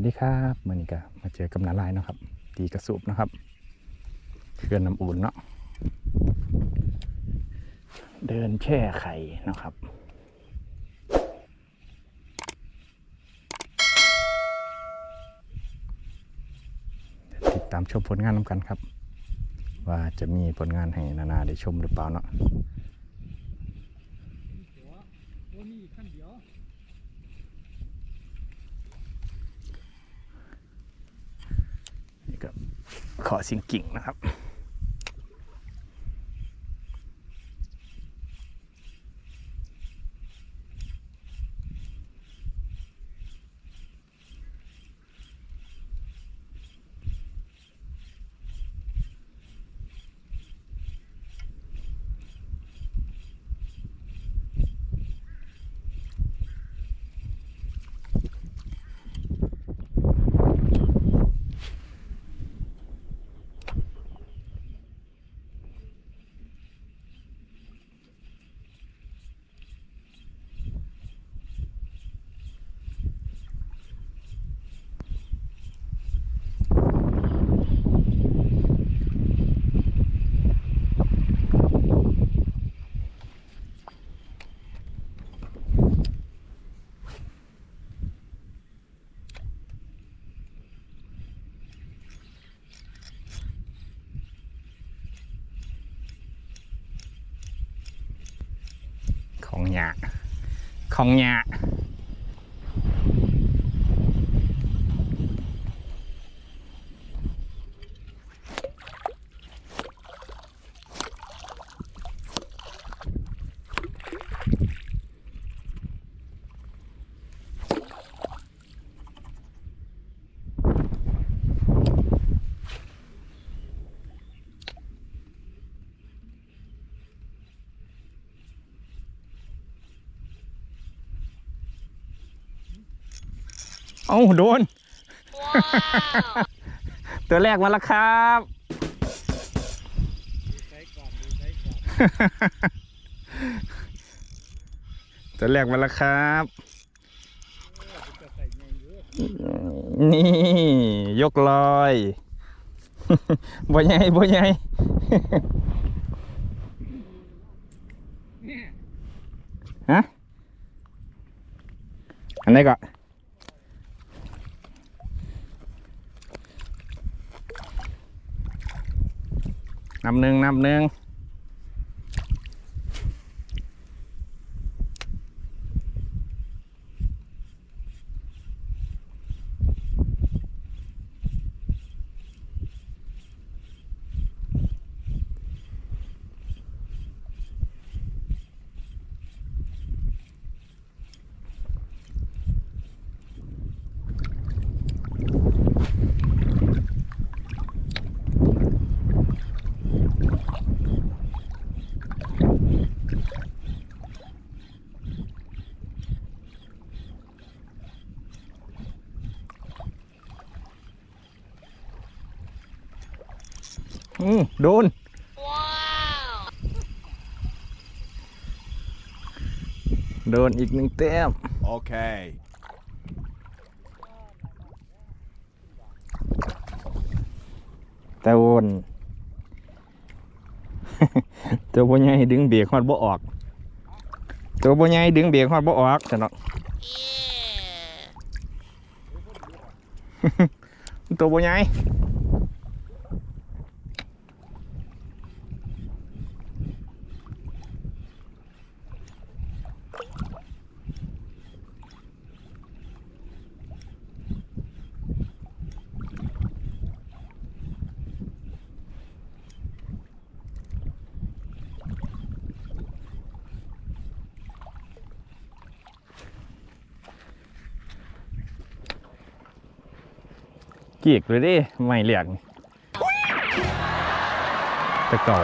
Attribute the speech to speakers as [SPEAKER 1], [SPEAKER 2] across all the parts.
[SPEAKER 1] วัสดีครับมื่อนี้ก็มาเจอกับนาลายเนาะครับตีกระสูบนะครับเกลือนน้ำอุ่นเนาะเดินแช่ไข่เนาะครับติดตามชมผลงานน้ำกันครับ ว่าจะมีผลงานให้นานาได้ชมหรือเปล่าเนาะ นี่ก็ ขอสิงกิ่งนะครับ หยาของหยา เอ้าโดน ตัวแรกมาแล้วครับตัวแรกมาแล้วครับ นี่ ยกลอยบ่ใหญ่บ่ใหญ่ฮะอันไหนี้ก็นั บหนึ่งนับหนึ่ง อืมโดนโดนอีกหนึ่งแต้ม
[SPEAKER 2] Okay.
[SPEAKER 1] แต่วนตัวบ่ใหญ่ดึงเบรกฮอดบ่ออก ตัวบ่ใหญ่ดึงเบรกฮอดบ่ออกซะเนาะตัวบ่ใหญ่ กีกเลยดิไม่เหลียกแต่เก่า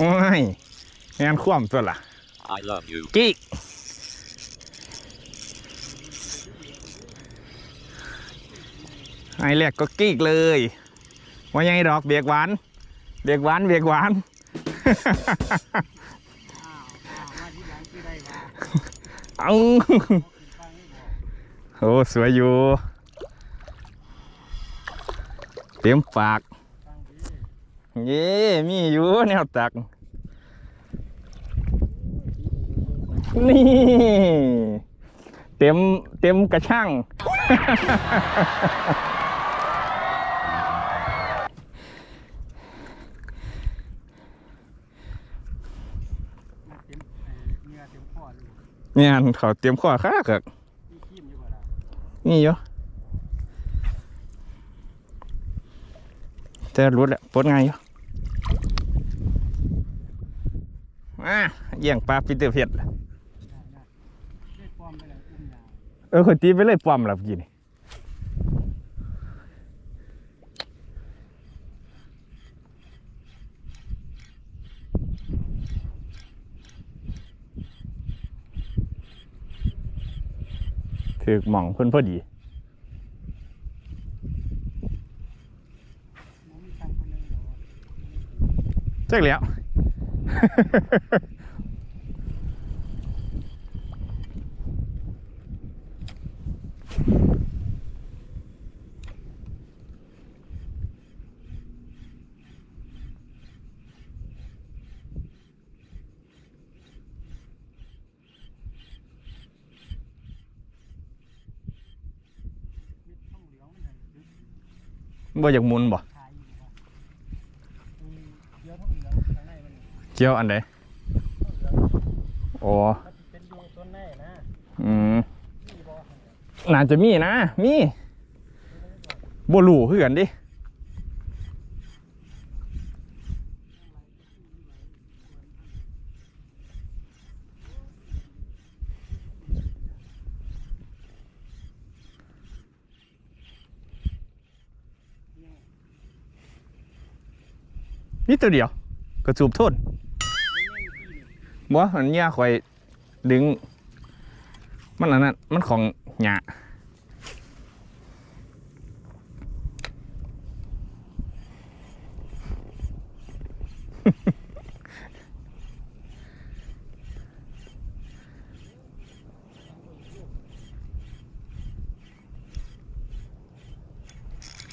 [SPEAKER 1] อ้ยงานคว่ำตัวล่ะ
[SPEAKER 2] I love you.
[SPEAKER 1] กิ๊กไอ้แรกก็กิ๊กเลยว่ายังไงดอกเบียกหวาน เบียกหวานเบียกหวานเอาโอ้ สวยอยู่ เตรียมปาก เย้มีอยู่แนวตัก นี่ เต็มเต็มกระช่าง
[SPEAKER 3] เนี่ย
[SPEAKER 1] เขาเตรียมข้อค้ากั
[SPEAKER 3] บ
[SPEAKER 1] นี่อยู่แต่รู้แหละปลดไงายอยู่ อะเยี่ยงปลาปีเตอร์เพชร
[SPEAKER 3] ได้ความไปแล้วอุ้มยา
[SPEAKER 1] เออคนตีไปเลยปอมแล้วเมื่อกี้นี่ถือหม่องเพิ่อนพอดี
[SPEAKER 3] เหรอ
[SPEAKER 1] จักแล้ว บ่อยากหมุนบ่
[SPEAKER 3] ขายอยู่บ่อืมเดี๋ยวท่องเหลืองข้างในมัน
[SPEAKER 1] เกี่ยวอันใด
[SPEAKER 3] ท่องเหลือง
[SPEAKER 1] โอ้
[SPEAKER 3] นสิเป็นอยู่ต้นในนะ
[SPEAKER 1] อืม
[SPEAKER 3] น่า
[SPEAKER 1] จะมีนะ มีบ่รู้คือนดินี่ตัวเดียว กระสูบโทน บ่มันยาข่อยดึง มันอันนั้นมันของหยา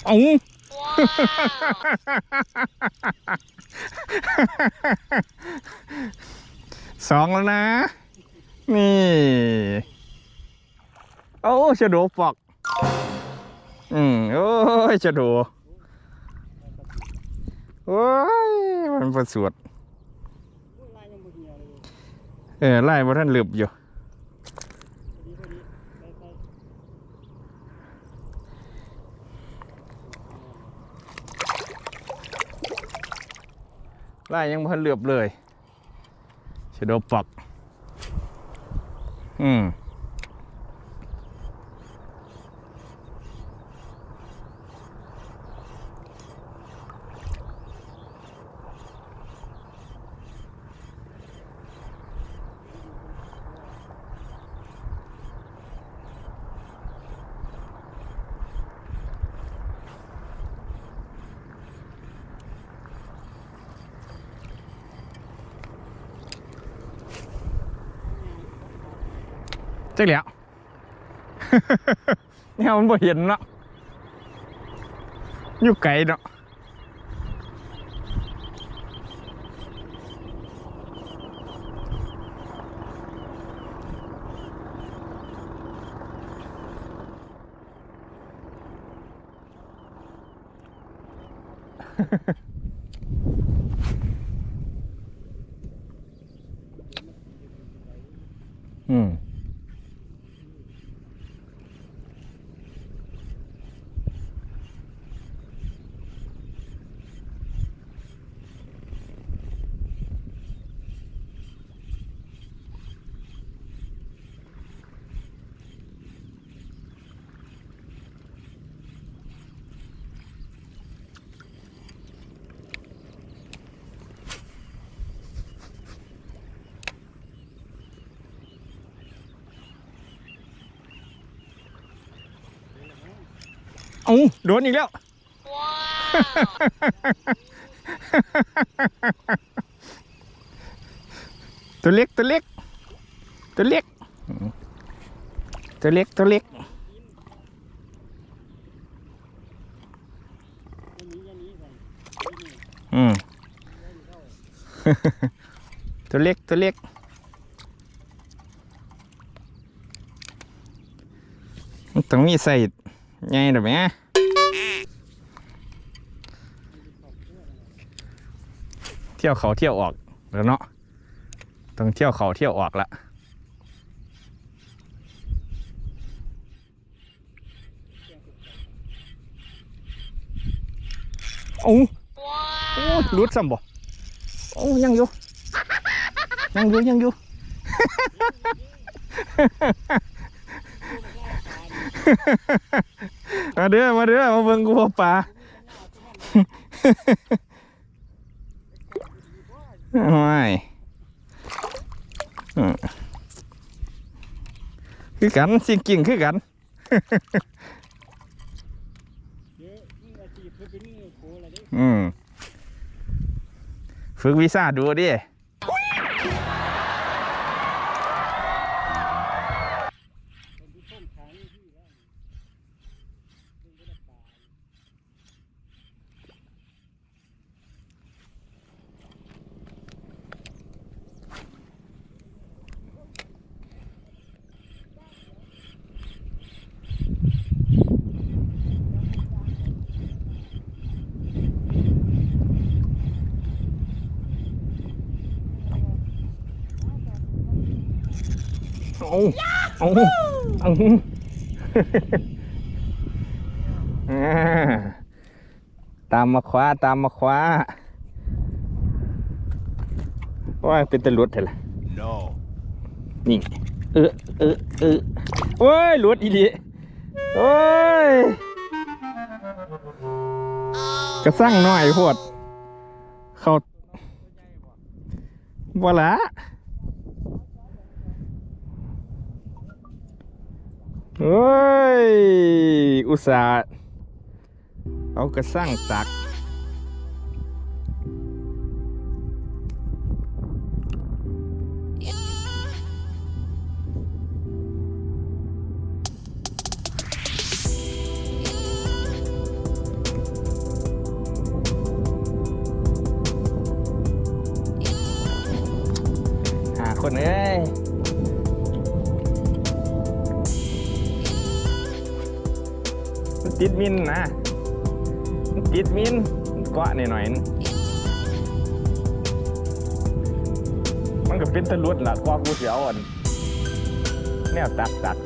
[SPEAKER 1] เอา สองแล้วนะ นี่ โอ้ชะโดปอก อืมโอ้ยชะโดโอ้ย มันประสวด
[SPEAKER 3] เอ
[SPEAKER 1] อไล่บ่ท่านลืบอยู่
[SPEAKER 3] ไล่
[SPEAKER 1] ยังบ่ทันเหลือบเลย ชะโดปอกอืม จักแล้วเนี่ยมันบ่เห็นเนาะอยู่ไกลเนาะอื โดนอีกแล้ว ตัวเล็กตัวเล็ก ตัวเล็ก ตัวเล็ก ตัวเล็ก
[SPEAKER 3] อื
[SPEAKER 1] มตัวเล็กตัวเล็กมันต้องมีใส่ไงหรือไหม เที่ยวเขาเที่ยวออกแล้วเนาะต้องเที่ยวเขาเที่ยวออกละโอ้โอ้รุดซ้ำบ่โอ้ยังอยู่ยังอยู่ยังอยู่มาเด้อมาเด้อมาเบิ่งกูปลา โอ้อยคือกันสิ่งกิ่งคือกัน
[SPEAKER 3] เดี๋ยวนี่อาชีพเพื่อเป็นนี่โคอะไรดิ
[SPEAKER 1] อืมฝึกวีซ่าดูดิ
[SPEAKER 3] เป็นที่ต้มขายนี่ที่แล้วเป็นกระปา
[SPEAKER 1] เอาเอาเอาอ่าตามมาคว้าตามมาคว้าว่าเป็นตะลุดเถอะล่ะ
[SPEAKER 2] No.
[SPEAKER 1] นี่เออเออเออโอ้ยหลุดอีหลีโอ้ยกระสั่งหน่อยโพดเขาบ่ละ เฮ้ย อุตส่าห์เอากระสั่งตัก หาคนเอ้ย ติดมินนะติดมินมันเกาะหน่อยๆนึงมันก็เป็นตะลุดล่ะกว่ากูเสียอ่อนแนวตัดตัด